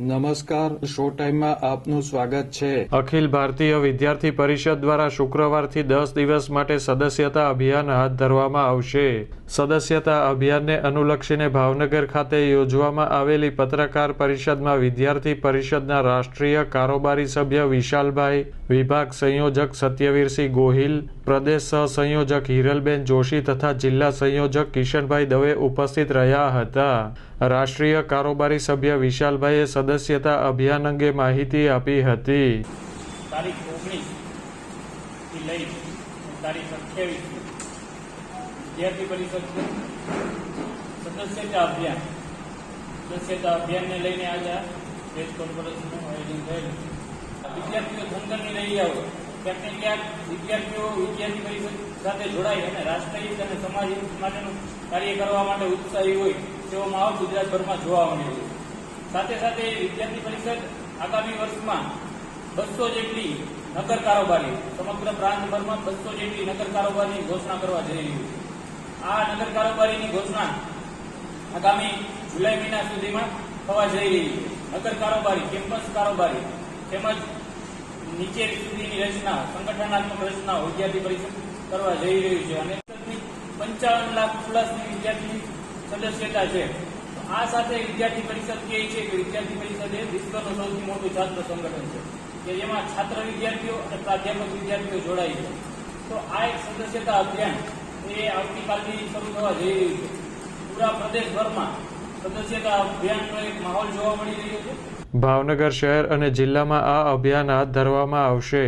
નમસ્કાર, શો ટાઈમમાં આપનું સ્વાગત છે. અખિલ ભારતીય વિદ્યાર્થી પરિષદ દ્વારા શુક્રવારથી દસ દિવસ માટે સદસ્યતા અભિયાન હાથ ધરવામાં આવશે. સદસ્યતા અભિયાનને અનુલક્ષીને ભાવનગર ખાતે યોજવામાં આવેલી પત્રકાર પરિષદમાં વિદ્યાર્થી પરિષદના રાષ્ટ્રીય કારોબારી સભ્ય વિશાલભાઈ, વિભાગ સંયોજક સત્યવીરસિંહ ગોહિલ, પ્રદેશ સહસંયોજક હિરલબેન જોશી તથા જિલ્લા સંયોજક કિશનભાઈ દવે ઉપસ્થિત રહ્યા હતા. રાષ્ટ્રીય કારોબારી સભ્ય વિશાલભાઈએ સદસ્યતા અભિયાન અંગે માહિતી આપી હતી. તારીખ ઓગણીસથી લઈ તારીખ અઠ્યાવીસ વિદ્યાર્થી પરિષદ સદસ્યતા અભિયાન. સદસ્યતા અભિયાનને લઈને આજે પ્રેસ કોન્ફરન્સનું આયોજન થયેલું વિદ્યાર્થીઓ ધનગરની રહી આવો ક્યાંક ક્યાંક વિદ્યાર્થીઓ વિદ્યાર્થી પરિષદ સાથે જોડાઈ અને રાષ્ટ્રહિત અને સમાજ માટેનું કાર્ય કરવા માટે ઉત્સાહી હોય. તેવો માહોલ ગુજરાતભરમાં જોવા મળ્યો છે. સાથે સાથે વિદ્યાર્થી પરિષદ આગામી વર્ષમાં બસો જેટલી નગર કારોબારી, સમગ્ર પ્રાંતભરમાં બસો જેટલી નગર કારોબારીની ઘોષણા કરવા જઈ રહ્યું છે. આ નગર કારોબારીની ઘોષણા આગામી જુલાઈ મહિના સુધીમાં થવા જઈ રહી છે. નગર કારોબારી, કેમ્પસ કારોબારી તેમજ નીચે સુધીની રચના, સંગઠનાત્મક રચના વિદ્યાર્થી પરિષદ કરવા જઈ રહ્યું છે. અને પંચાવન લાખ પ્લસ વિદ્યાર્થી સદસ્યતા છે. આ સાથે વિદ્યાર્થી પરિષદ કહે છે કે વિદ્યાર્થી પરિષદ એ વિશ્વનું સૌથી મોટું છાત્ર સંગઠન છે, કે જેમાં છાત્ર વિદ્યાર્થીઓ અને પ્રાધ્યાપક વિદ્યાર્થીઓ જોડાય છે. તો આ એક સદસ્યતા અભિયાન એ આવતીકાલથી શરૂ થવા જઈ રહ્યું છે. પૂરા પ્રદેશભરમાં સદસ્યતા અભિયાનનો એક માહોલ જોવા મળી રહ્યો છે. ભાવનગર શહેર અને જિલ્લામાં આ અભિયાન હાથ ધરવામાં આવશે.